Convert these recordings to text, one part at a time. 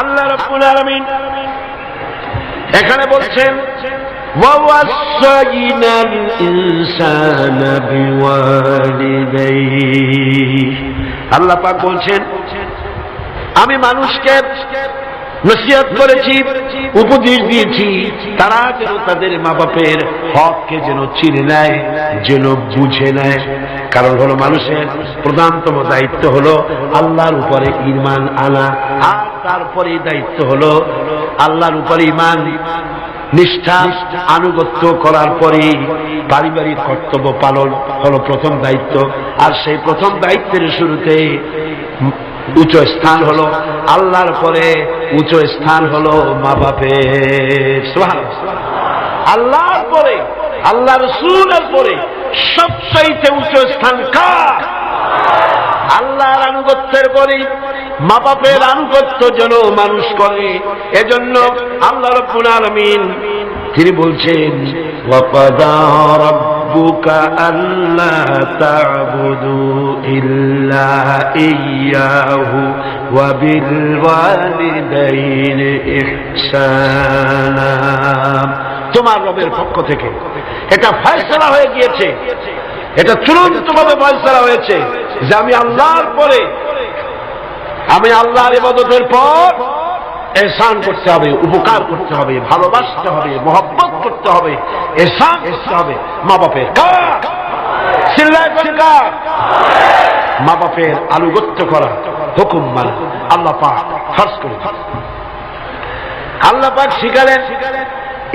আল্লাহ রব্বুল আলামিন এখানে বলছেন ووصينا الإنسان بوالديه আল্লাহ পাক বলছেন আমি মানুষকে নসিহত করেছি, উপদেশ দিয়েছি। তারা যেন তাদের মা বাপের হককে যেন চিনে নেয়, যেন বুঝে নেয়। কারণ হলো মানুষের প্রধানতম দায়িত্ব হলো আল্লাহর উপরে ইমান আনা, আর তারপরে দায়িত্ব হলো আল্লাহর উপরে ইমান নিষ্ঠা, আনুগত্য করার পরে পারিবারিক কর্তব্য পালন হলো প্রথম দায়িত্ব। আর সেই প্রথম দায়িত্বের শুরুতে উচ্চ স্থান হলো আল্লাহর পরে উচ্চ স্থান হলো মা বাপের আল্লাহর পরে আল্লাহর রসুলের পরে সবচাইতে উচ্চ স্থান কার? আল্লাহর আনুগত্যের পরে মা বাপের আনুগত্য যেন মানুষ করে, এজন্য আল্লাহ রব্বুল আলমিন তিনি বলছেন رَبُّكَ أَلَّا تَعْبُدُوا إِلَّا إِيَّاهُ وَبِالْوَالِدَيْنِ إِحْسَانًا তোমার রবের পক্ষ থেকে এটা ফয়সলা হয়ে গিয়েছে এটা চূড়ান্ত ভাবে ফয়সলা হয়েছে যে আমি আল্লাহর পরে আমি আল্লাহর ইবাদতের পর এহসান করতে হবে, উপকার করতে হবে, ভালোবাসতে হবে, মহব্বত করতে হবে এসান করতে হবে মা বাপের? মা বাপের আনুগত্য করা হুকুম মানা, আল্লাহ পাক ফার্স করে। আল্লাহ পাক শিখালেন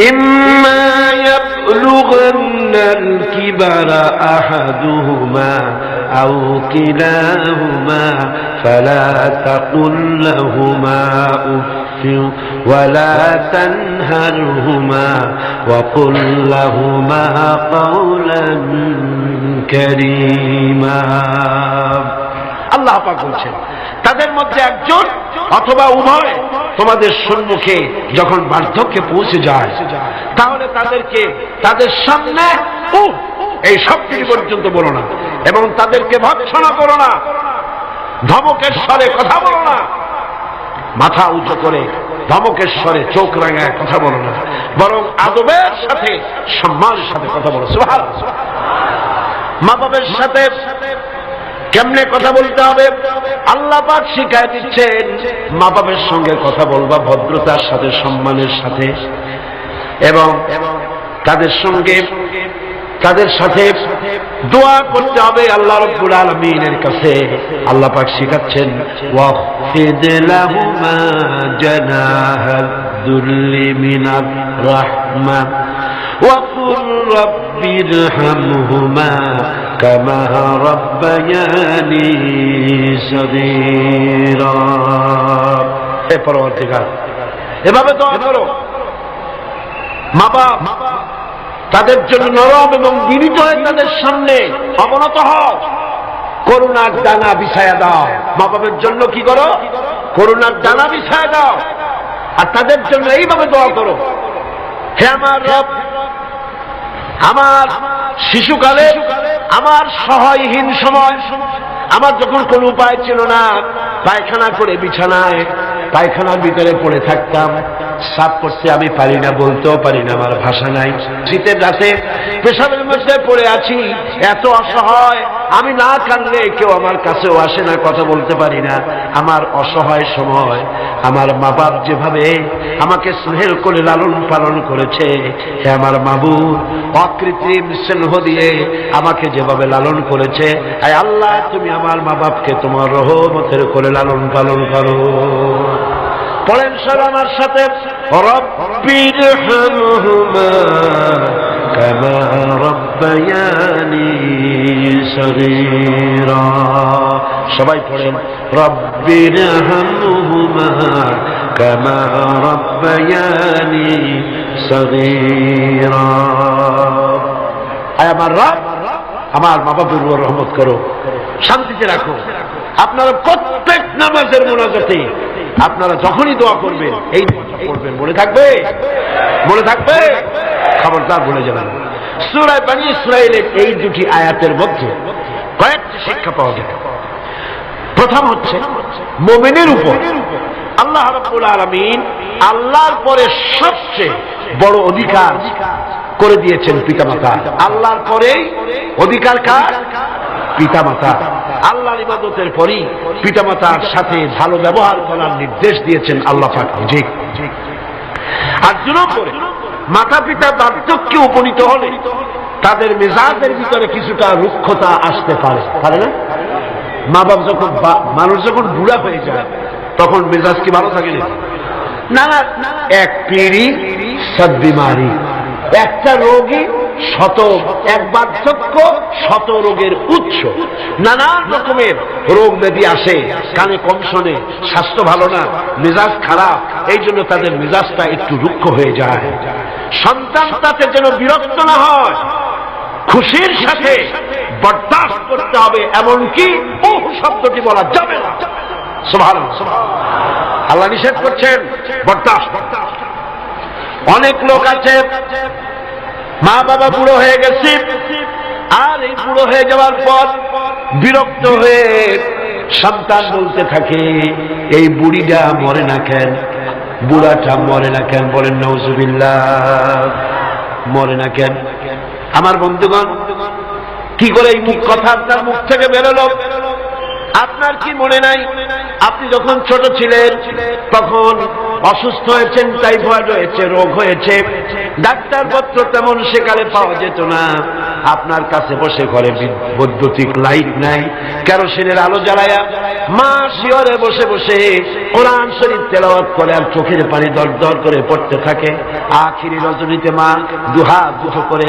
إما يبلغن الكبر أحدهما أو كلاهما فلا تقل لهما أف ولا تنهرهما وقل لهما قولا كريما আল্লাহ পাক বলছেন, তাদের মধ্যে একজন অথবা উভয় তোমাদের সম্মুখে যখন বার্ধক্যে পৌঁছে যায়, তাহলে তাদেরকে তাদের সামনে এই সব কিছু পর্যন্ত বলো না, এবং তাদেরকে ভৎসনা করো না ধমকের স্বরে কথা বলো না, মাথা উঁচু করে ধমকের স্বরে চোখ রাঙায় কথা বলো না, বরং আদবের সাথে, সম্মানের সাথে কথা বলো। মা বাবের সাথে কেমনে কথা বলতে হবে? আল্লাহ পাক শিখায় দিচ্ছেন, মা বাবার সঙ্গে কথা বলবা, ভদ্রতার সাথে, সম্মানের সাথে। এবং তাদের সঙ্গে, তাদের সাথে দোয়া করতে হবে আল্লাহ রব্বুল আলমিনের কাছে। আল্লাহ পাক শিখাচ্ছেন রাহমা। وقل رب ارحمهما كما ربياني صغيرا এ পরবর্তীকাল এভাবে দোয়া করো মা বাপ তাদের জন্য নরম এবং বিনীত হয়ে তাদের সামনে অবনত হও করুণার দানা বিছায়া দাও মা বাপের জন্য কি করো করুণার দানা বিছায়া দাও আর তাদের জন্য এইভাবে দোয়া করো হে আমার রব আমার শিশুকালে, আমার সহায়হীন সময়, আমার যখন কোনো উপায় ছিল না, পায়খানা করে বিছানায়, পায়খানার ভিতরে পড়ে থাকতাম। সাফ করতে আমি পারি না, বলতেও পারি না, আমার ভাষা নাই। শীতের রাতে পেশাবের মধ্যে পড়ে আছি, এত অসহায়, আমি না কানলে কেউ আমার কাছেও আসে না, কথা বলতে পারি না। আমার অসহায় সময়, আমার মা বাপ যেভাবে আমাকে স্নেহের করে লালন পালন করেছে, হে আমার মাবু অকৃত্রিম স্নেহ দিয়ে আমাকে যেভাবে লালন করেছে আয় আল্লাহ, তুমি আমার মা বাপকে তোমার রহমতের করে লালন পালন করো। পড়েন সব আমার সাথে সবাই পড়েন, রব্বির আমার রব, আমার মা বাবার রহমত করো, শান্তিতে রাখো। আপনারা প্রত্যেক নামাজের মোনাজাতে আপনারা যখনই দোয়া করবেন, এই করবেন মনে থাকবে? মনে থাকবে? খবরদার বলে যাবেন সুরায় বানি ইসরায়েলের এই দুটি আয়াতের মধ্যে কয়েকটি শিক্ষা পাওয়া যায় প্রথম হচ্ছে, মোমেনের উপর আল্লাহ রব্বুল আলমিন আল্লাহর পরে সবচেয়ে বড় অধিকার করে দিয়েছেন পিতামাতা। আল্লাহর পরেই অধিকার কার? পিতামাতা। আল্লাহর ইবাদতের পরই পিতামাতার সাথে ভালো ব্যবহার করার নির্দেশ দিয়েছেন আল্লাহ পাক। আর দুনো করে মাতা পিতা বার্ধক্যে উপনীত হলে তাদের মেজাজের ভিতরে কিছুটা রুক্ষতা আসতে পারে। পারে না? মা বাপ যখন মানুষ যখন বুড়া হয়ে যায় তখন মেজাজ কি ভালো থাকে না না না। এক পিড়ি সদ বিমারি। একটা রোগী শত এক বার্ধক্য, শত রোগের উৎস। নানান রকমের রোগ ব্যাধি আসে, কানে কম শোনে, স্বাস্থ্য ভালো না, মেজাজ খারাপ, এই জন্য তাদের মেজাজটা একটু রুক্ষ হয়ে যায়। সন্তান তাতে যেন বিরক্ত না হয়, খুশির সাথে বরদাস্ত করতে হবে, এমনকি বহু শব্দটি বলা যাবে না। আল্লাহ নিষেধ করছেন, বরদাস্ত। অনেক লোক আছে মা বাবা বুড়ো হয়ে গেছে। আর এই বুড়ো হয়ে যাওয়ার পর বিরক্ত হয়ে সন্তান বলতে থাকে, এই বুড়িটা মরে না কেন? বুড়াটা মরে না কেন? বলেন নৌজুবিল্লাহ মরে না কেন? আমার বন্ধুগণ, কি করে এই মুখ কথা আপনার মুখ থেকে বেরোলো? আপনার কি মনে নাই? আপনি যখন ছোট ছিলেন, তখন অসুস্থ হয়েছেন, টাইফয়েড হয়েছে, রোগ হয়েছে। ডাক্তারপত্র তেমন সেকালে পাওয়া যেত না। আপনার কাছে বসে ঘরে বৈদ্যুতিক লাইট নাই, কেরোসিনের আলো জ্বালায়া মা শিওরে বসে বসে কোরআন শরীফ তেলাওয়াত করে আর চোখের পানি দর দর করে পড়তে থাকে। আখিরি রজনীতে মা দুহা দুটো করে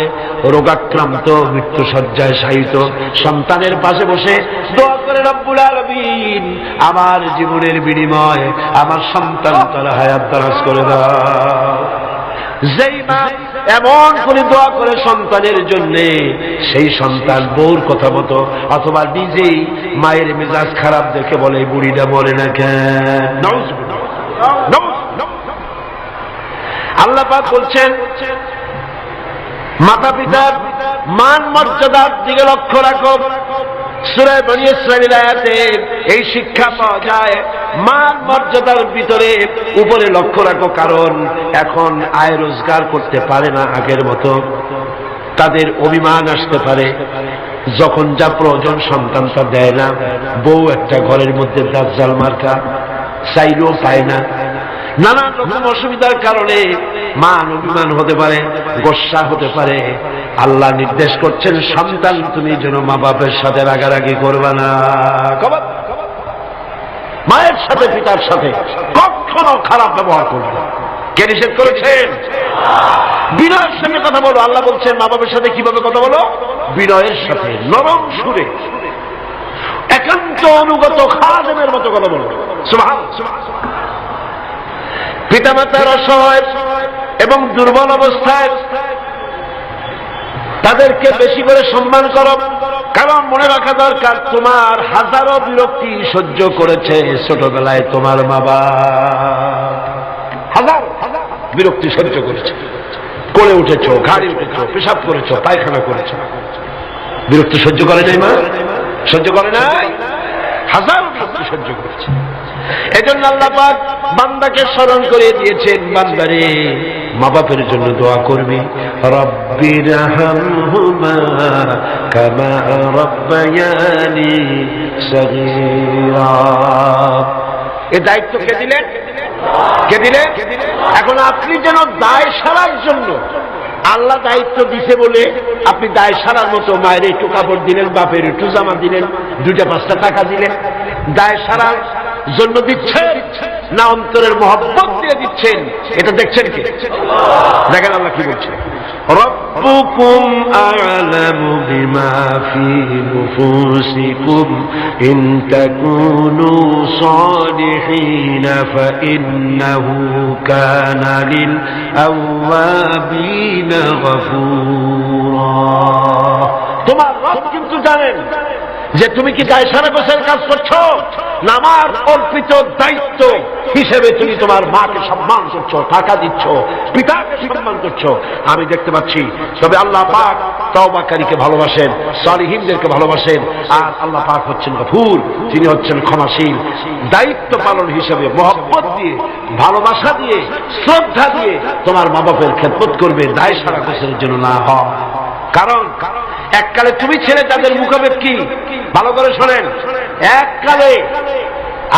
রোগাক্রান্ত মৃত্যু সজ্জায় শায়িত, সন্তানের পাশে বসে দোয়া করে রব্বুল আলমিন, আমার জীবনের বিনিময় আমার সন্তান তারা হায়াত দারাজ করে দাও। যেই মা এমন করে দোয়া করে সন্তানের জন্য, সেই সন্তান বউর কথা মতো, অথবা নিজেই মায়ের মেজাজ খারাপ দেখে বলে বুড়িটা মরে না কেন। আল্লাহ বলছেন মাতা পিতার মান মর্যাদার দিকে লক্ষ্য রাখো সুরায় বনি ইসরায়েল এই শিক্ষা পাওয়া যায় মান মর্যাদার ভিতরে উপরে লক্ষ্য রাখো, কারণ এখন আয় রোজগার করতে পারে না আগের মতো। তাদের অভিমান আসতে পারে। যখন যা প্রয়োজন সন্তান তা দেয় না। বউ একটা ঘরের মধ্যে দাজ্জাল মার্কা, চাইলেও পায় না। নানান রকম অসুবিধার কারণে মান অভিমান হতে পারে, গোসা হতে পারে। আল্লাহ নির্দেশ করছেন, সন্তান তুমি যেন মা বাপের সাথে রাগারাগি করবে না। কবার? মায়ের সাথে, পিতার সাথে কখনো খারাপ ব্যবহার করবে। কে নিষেধ করেছেন বিনয়ের সঙ্গে কথা বলো। আল্লাহ বলছেন, মা বাবার সাথে কীভাবে কথা বলো? বিনয়ের সাথে, নরম সুরে। একান্ত অনুগত খাদেমের মতো কথা বলো। সুবহান। পিতামাতার অসহায় এবং দুর্বল অবস্থায় তাদেরকে বেশি করে সম্মান করো। কারণ মনে রাখা দরকার, তোমার হাজারো বিরক্তি সহ্য করেছে ছোটবেলায় তোমার বাবা। হাজার বিরক্তি সহ্য করেছে। কোলে উঠেছো, ঘাড়ি উঠেছো, পেশাব করেছ, পায়খানা করেছ। বিরক্তি সহ্য করে নাই মা? সহ্য করে নাই? হাজার বিরক্তি সহ্য করেছে। এজন্য আল্লাহ বান্দাকে স্মরণ করে দিয়েছেন, বান্দারে মা বাপের জন্য দোয়া করবি। এ দায়িত্ব কে দিলেন কে দিলেন এখন আপনি যেন দায় সারার জন্য আল্লাহ দায়িত্ব দিছে বলে আপনি দায় সারার মতো মায়ের একটু কাপড় দিলেন, বাপের একটু জামা দিলেন, দুইটা পাঁচটা টাকা দিলেন। দায় সারার জন্য দিচ্ছেন না অন্তরের মহব্বত দিয়ে দিচ্ছেন এটা দেখছেন কি দেখেন আল্লাহ কি বলছেন ربكم أعلم بما في نفوسكم إن تكونوا صالحين فإنه كان للأوابين غفورا তোমার রব কিন্তু জানেন যে তুমি কি গায়ে সারা গোসের কাজ করছ? না, আমার অর্পিত দায়িত্ব হিসেবে তুমি তোমার মাকে সম্মান করছ, টাকা দিচ্ছ, পিতাকে সম্মান করছ। আমি দেখতে পাচ্ছি, তবে আল্লাহ পাক তওবাকারীকে ভালোবাসেন, সালিহিনদেরকে ভালোবাসেন, আর আল্লাহ পাক হচ্ছেন গফুর, তিনি হচ্ছেন ক্ষমাশীল। দায়িত্ব পালন হিসেবে, মহব্বত দিয়ে, ভালোবাসা দিয়ে, শ্রদ্ধা দিয়ে তোমার মা বাপের খেদমত করবে, দায় সারা গোসের জন্য না হয়। কারণ, এককালে তুমি ছেলে তাদের মুখাপেক্ষি ভালো করে শোনেন। এককালে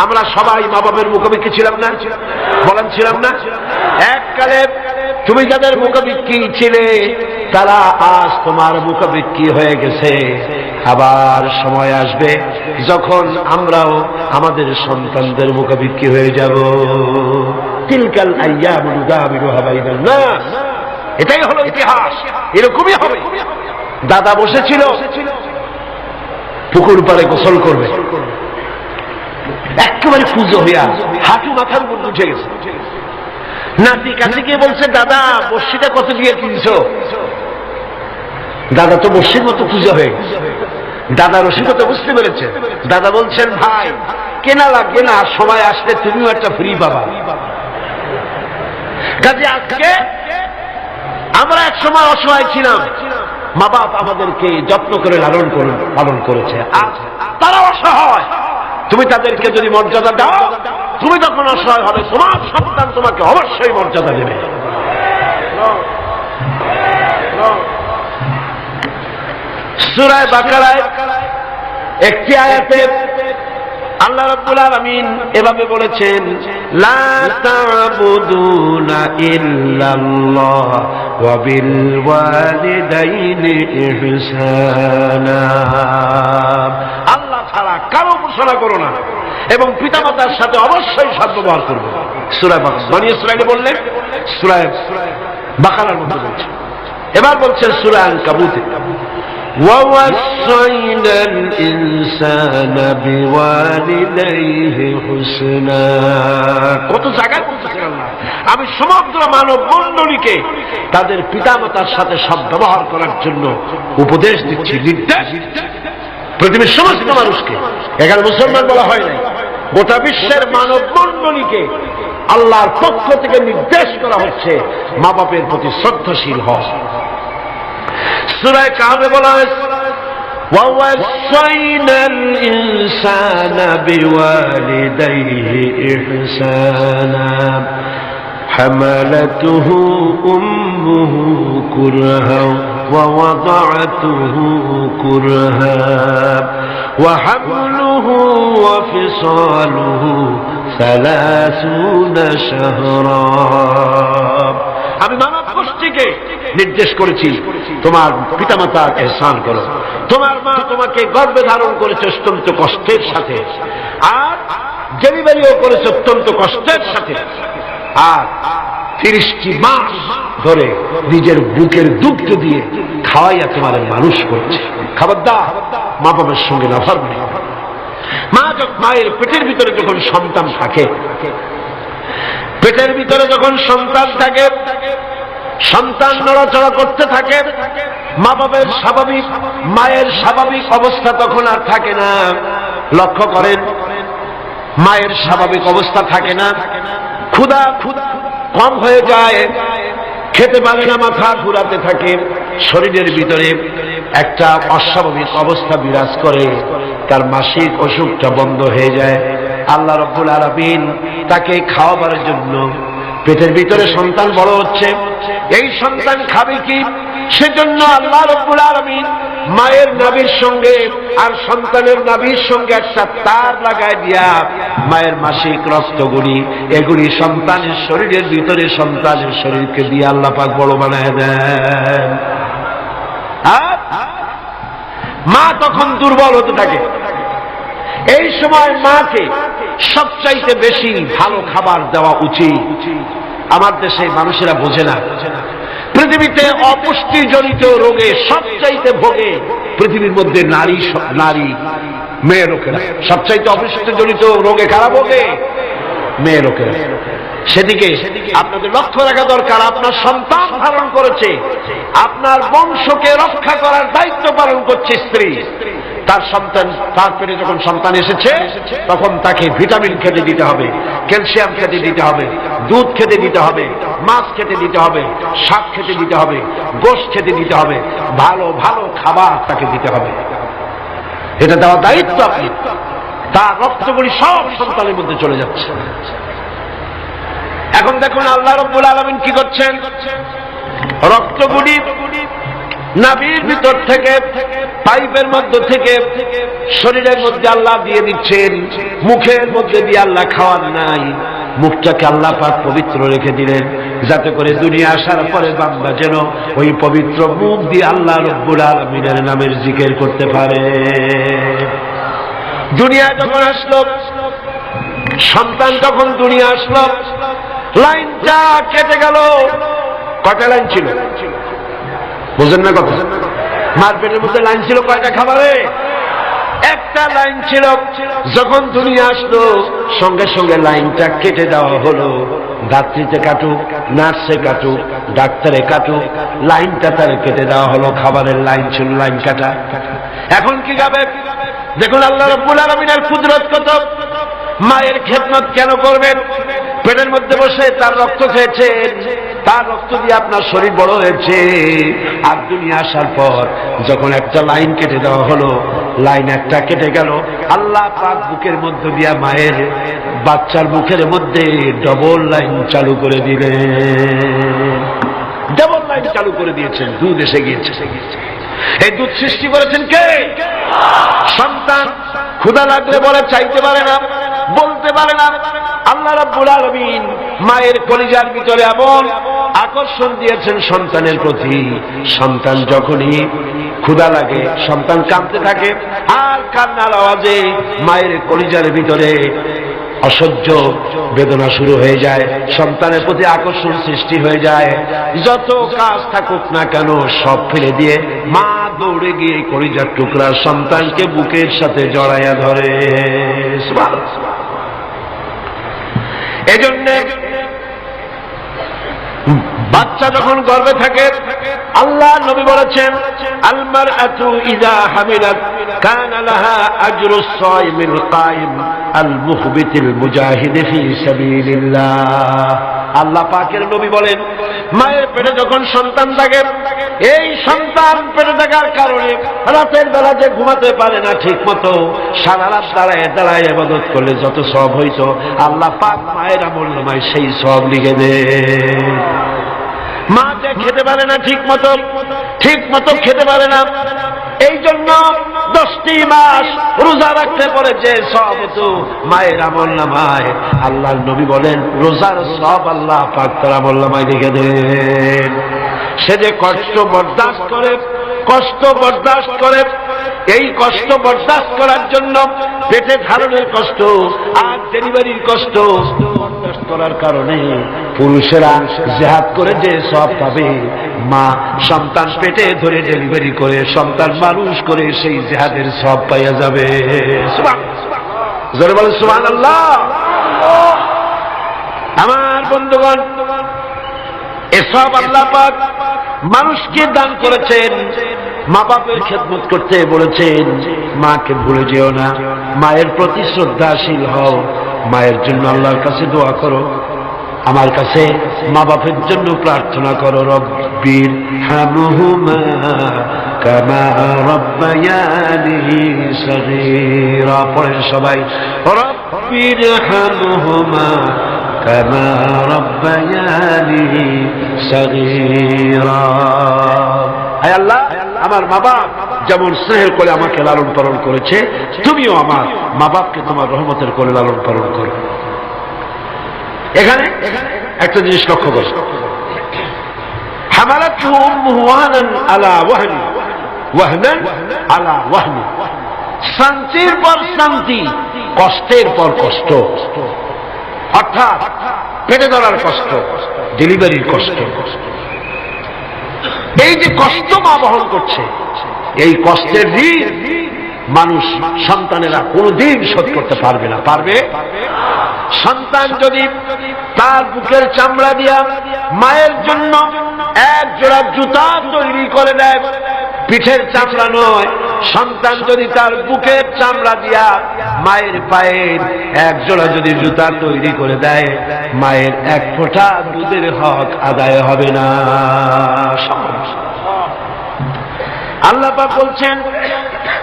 আমরা সবাই মা বাপের মুখাপেক্ষি ছিলাম না? বলেন ছিলাম না? এককালে তুমি যাদের মুখাপেক্ষি ছিলে, তারা আজ তোমার মুখাপেক্ষি হয়ে গেছে। আবার সময় আসবে যখন আমরাও আমাদের সন্তানদের মুখাপেক্ষি হয়ে যাব। তিলকাল আইয়া মুদা বিরু হাবাইবেন না এটাই হলো ইতিহাস। এরকমই হবে। দাদা বসেছিল। পুকুর পাড়ে গোসল করবে। একেবারে পুজো হইয়া হাঁটু মাথার উপর উঠে গেছে। নাতি কাছে গিয়ে বলছে, দাদা, বর্ষিটা কত দিয়ে কিনছ? দাদা তো বর্ষির মতো পুজো হয়ে গেছে। দাদা রসিকতা বুঝতে পেরেছে। দাদা বলছেন, ভাই, কেনা লাগবে না, সময় আসলে তুমিও একটা ফ্রি পাবা। কাজে আজকে আমরা এক সময় অসহায় ছিলাম। মা বাপ আমাদেরকে যত্ন করে লালন পালন করেছে। আজ তারা অসহায়। তুমি তাদেরকে যদি মর্যাদা দাও, তুমি তখন অসহায় হবে। তোমার সন্তান তোমাকে অবশ্যই মর্যাদা দেবে। সুরায় বাকারায় একটি আয়াতে আল্লাহ রাব্বুল আলামিন এভাবে বলেছেন আল্লাহ ছাড়া কারও উপাসনা করো না এবং পিতামাতার সাথে অবশ্যই সদ্ব্যবহার করবে। সূরা বাকারা বনি ইসরাইলে বললেন সূরা বাকারার মধ্যে বলছে। এবার বলছেন সূরা আনকাবুতে ووصينا الإنسان بوالديه حسنا কত জায়গায় বলতেছেন আল্লাহ আমি সমগ্র মানব মণ্ডলীকে তাদের পিতামাতার সাথে সব ব্যবহার করার জন্য উপদেশ দিচ্ছি নির্দেশ পৃথিবীর সমস্ত মানুষকে এখানে মুসলমান বলা হয় নাই গোটা বিশ্বের মানব মণ্ডলীকে আল্লাহর পক্ষ থেকে নির্দেশ করা হচ্ছে মা বাপের প্রতি শ্রদ্ধাশীল হওয়া সুরায় কাবে বলা হয়েছে ووصينا الإنسان بوالديه إحسانا حملته أمه كرها ووضعته كرها وحمله وفصاله ثلاثون شهرا আমি মানব গোষ্ঠীকে নির্দেশ করেছি তোমার পিতামাতার এহসান করো। তোমার মা তোমাকে গর্বে ধারণ করেছে অত্যন্ত কষ্টের সাথে। আর ডেলিভারিও করেছে অত্যন্ত কষ্টের সাথে। আর তিরিশটি মাস ধরে নিজের বুকের দুগ্ধ দিয়ে খাওয়াইয়া তোমার মানুষ করছে। খাবার দা মা বাবার সঙ্গে নাফার মা যখন মায়ের পেটের ভিতরে যখন সন্তান থাকে, পেটের ভিতরে যখন সন্তান থাকে সন্তান নড়াচড়া করতে থাকে মা বাবার স্বাভাবিক, মায়ের স্বাভাবিক অবস্থা তখন আর থাকে না। লক্ষ্য করেন, মায়ের স্বাভাবিক অবস্থা থাকে না। ক্ষুদা ক্ষুদা কম হয়ে যায়, খেতে পারে না মাথা ঘুরাতে থাকে, শরীরের ভিতরে একটা অস্বাভাবিক অবস্থা বিরাজ করে, তার মাসিক অসুখটা বন্ধ হয়ে যায়। আল্লাহ রব্বুল আলমিন তাকে খাওয়াবার জন্য পেটের ভিতরে সন্তান বড় হচ্ছে। এই সন্তান খাবে কি? সেজন্য আল্লাহ রব্বুল আলমিন মায়ের নাবির সঙ্গে আর সন্তানের নাবির সঙ্গে একটা তার লাগায় দিয়া মায়ের মাসিক রক্তগুলি, এগুলি সন্তানের শরীরের ভিতরে সন্তানের শরীরকে দিয়ে আল্লাহ পাক বড় বানায় দেন। মা তখন দুর্বল হতে থাকে। এই সময় মাকে সবচাইতে বেশি ভালো খাবার দেওয়া উচিত। আমার দেশে মানুষেরা বোঝে না। পৃথিবীতে অপুষ্টিজনিত রোগে সবচাইতে ভোগে পৃথিবীর মধ্যে নারী নারী, মেয়ে লোকেরা। সবচাইতে অপুষ্টিজনিত রোগে কারা ভোগে? মেয়ে লোকেরা। সেদিকে আপনাদের লক্ষ্য রাখা দরকার। আপনার সন্তান ধারণ করেছে। আপনার বংশকে রক্ষা করার দায়িত্ব পালন করছে স্ত্রী। তার সন্তান, তার পেটে যখন সন্তান এসেছে, তখন তাকে ভিটামিন খেতে দিতে হবে, ক্যালসিয়াম খেতে দিতে হবে, দুধ খেতে দিতে হবে, মাছ খেতে দিতে হবে, শাক খেতে দিতে হবে, গোশ খেতে দিতে হবে, ভালো ভালো খাবার তাকে দিতে হবে। এটা দেওয়া দায়িত্ব আপনি। তার রক্তগুলি সব সন্তানের মধ্যে চলে যাচ্ছে। এখন দেখুন আল্লাহ রব্বুল আলমিন কি করছেন? রক্তগুলি নাভির ভিতর থেকে, পাইপের মধ্য থেকে, শরীরের মধ্যে আল্লাহ দিয়ে দিচ্ছেন, মুখের মধ্যে দিয়ে আল্লাহ খাওয়ার নাই। মুখটাকে আল্লাহ পাক পবিত্র রেখে দিলেন, যাতে করে দুনিয়া আসার পরে বান্দা যেন ওই পবিত্র মুখ দিয়ে আল্লাহ রব্বুল আলমিনের নামের জিকের করতে পারে। দুনিয়ায় যখন আসলো, সন্তান যখন দুনিয়া আসলো লাইনটা কেটে গেল কটা লাইন ছিল? বুঝেন না কথা? মার পেটের মধ্যে লাইন ছিল কয়টা খাবারে? একটা লাইন ছিল, যখন দুনিয়া আসলো, সঙ্গে সঙ্গে লাইনটা কেটে দেওয়া হলো। ডাক্তারিতে কাটুক, নার্সে কাটুক, ডাক্তারে কাটুক, লাইনটা তার কেটে দেওয়া হলো, খাবারের লাইন ছিল, লাইন কাটা। এখন কি যাবে দেখুন আল্লাহ রব্বুল আলমিনের কুদরত কত। মায়ের খেদমত কেন করবেন? পেটের মধ্যে বসে তার রক্ত খেয়েছেন। তার রক্ত দিয়ে আপনার শরীর বড় হয়েছে। আর দুনিয়া আসার পর যখন একটা লাইন কেটে দেওয়া হলো, লাইন একটা কেটে গেল। আল্লাহ পাক বুকের মধ্যে দিয়া মায়ের বাচ্চার মুখের মধ্যে ডবল লাইন চালু করে দিলেন। ডবল লাইন চালু করে দিয়েছেন, দুধ এসে গিয়েছে। এই দুধ সৃষ্টি করেছেন কে? সন্তান। ক্ষুদা লাগলে বলে, চাইতে পারে না। বলতে পারে না। আল্লাহ রাব্বুল আলামিন মায়ের কলিজার ভিতরে এমন আকর্ষণ দিয়েছেন সন্তানের প্রতি। সন্তান যখনই ক্ষুদা লাগে, সন্তান কাঁদতে থাকে, আর কান্নার আওয়াজে মায়ের কলিজার ভিতরে অসহ্য বেদনা শুরু হয়ে যায়, সন্তানের প্রতি আকর্ষণ সৃষ্টি হয়ে যায়। যত কাজ থাকুক না কেন, সব ফেলে দিয়ে মা দৌড়ে গিয়ে কলিজার টুকরা সন্তানকে বুকের সাথে জড়াইয়া ধরে। এজন্য বাচ্চা যখন গর্বে থাকে, আল্লাহ নবী বলেছেন আলমার আতু ইদা হামিলাত কান লাহা আজরু সাইমিল কাইম আল মুখবিতিল মুজাহিদ ফি সাবিলিল্লাহ। আল্লাহ পাকের নবী বলেন, মায়ের পেটে যখন সন্তান থাকে, এই সন্তান পেটে থাকার কারণে রাতের বেলা যে ঘুমাতে পারে না ঠিক মতো সারা রাত দাঁড়ায় দাঁড়ায় এবাদত করলে যত সব হইত, আল্লাহ পাক মায়ের আমল নামায় সেই সব লিখে দেয় মা যে খেতে পারে না ঠিক মতো ঠিক মতো খেতে পারে না এই জন্য দশটি মাস রোজা রাখতে পারে যে সব তো মায়ের আমল নামায় আল্লাহ নবী বলেন, রোজার সব আল্লাহ পাক তার আমল লিখে দেন। সে যে কষ্ট বরদাস্ত করে, কষ্ট বরদাস্ত করে এই কষ্ট বরদাস্ত করার জন্য পেটে ধারণের কষ্ট, আর ডেলিভারির কষ্ট বরদাস্ত করার কারণে পুরুষেরা জেহাদ করে যে সব পাবে। মা সন্তান পেটে ধরে ডেলিভারি করে, সন্তান মানুষ করে সেই জেহাদের সব পাইয়া যাবে। জোরে বলে সুমান আল্লাহ আমার বন্ধুগণ এসব আল্লাহ পাক মানুষকে দান করেছেন। মা বাপের খেদমত করতে বলেছেন, মাকে ভুলে যেও না, মায়ের প্রতি শ্রদ্ধাশীল হও, মায়ের জন্য আল্লাহর কাছে দোয়া করো, আমার কাছে মা বাপের জন্য প্রার্থনা করো, রব্বির পড়েন সবাই, রব্বির হামহুমা কামা আল্লাহ! আমার মা বাপ যেমন স্নেহের করে আমাকে লালন পালন করেছে, তুমিও আমার মা বাপকে তোমার রহমতের করে লালন পালন করো। এখানে একটা জিনিস লক্ষ্য করো। ওয়াহনি। শান্তির পর শান্তি, কষ্টের পর কষ্ট। অর্থাৎ পেটে ধরার কষ্ট, ডেলিভারির কষ্ট। এই যে কষ্ট মা বহন করছে, এই কষ্টের ঋণ মানুষ সন্তানেরা কোনদিন শোধ করতে পারবে না। পারবে? সন্তান যদি তার বুকের চামড়া দিয়া মায়ের জন্য এক জোড়া জুতা তৈরি করে দেয়, পিঠের চামড়া নয় সন্তান যদি তার বুকের চামড়া দিয়া মায়ের পায়ের এক জোড়া যদি জুতা তৈরি করে দেয় মায়ের এক ফোঁটা দুধের হক আদায় হবে না আল্লাহ পাক বলছেন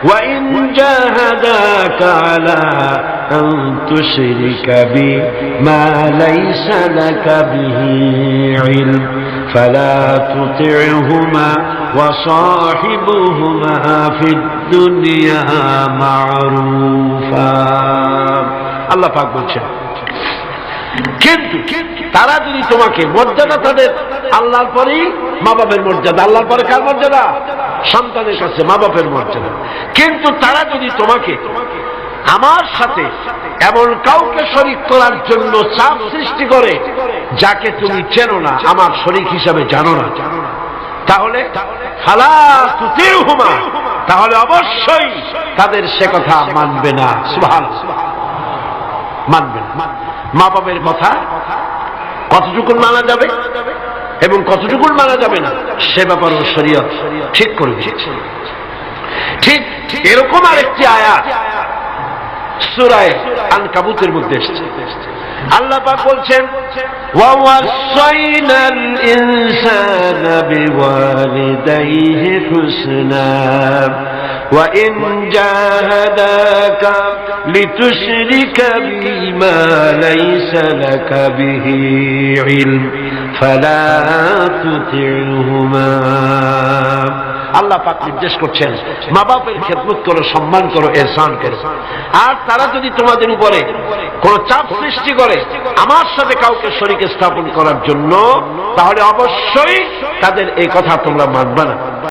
وإن جاهداك على أن تشرك بي ما ليس لك به علم فلا تطعهما وصاحبهما في الدنيا معروفا আল্লাহ পাক বলছেন কিন্তু তারা যদি তোমাকে মর্যাদা তাদের আল্লাহর পরেই মা বাপের মর্যাদা আল্লাহর পরে কার মর্যাদা সন্তানের কাছে মা বাপের মর্যাদা কিন্তু তারা যদি তোমাকে আমার সাথে এমন কাউকে শরিক করার জন্য চাপ সৃষ্টি করে যাকে তুমি চেনো না, আমার শরিক হিসাবে জানো না। তাহলে তাহলে অবশ্যই তাদের সে কথা মানবে না। মানবে না। মা বাবের কথা কতটুকুন মানা যাবে এবং কতটুকুন মানা যাবে না, সে ব্যাপারও শরীয়ত ঠিক করে দিয়েছে। ঠিক এরকম আরেকটি আয়াত সুরায় আন কাবুতের মধ্যে এসেছে আল্লাহ পাক বলছেন ووصينا الإنسان بوالديه حسنا وإن جاهداك لتشرك بما ليس لك به علم فلا تطعهما আল্লাহ পাক নির্দেশ করছেন মা বাপের খেদমত করো, সম্মান করো, এহসান করো। আর তারা যদি তোমাদের উপরে কোন চাপ সৃষ্টি করে, আমার সাথে কাউকে শরীকে স্থাপন করার জন্য, তাহলে অবশ্যই তাদের এই কথা তোমরা মানবা না।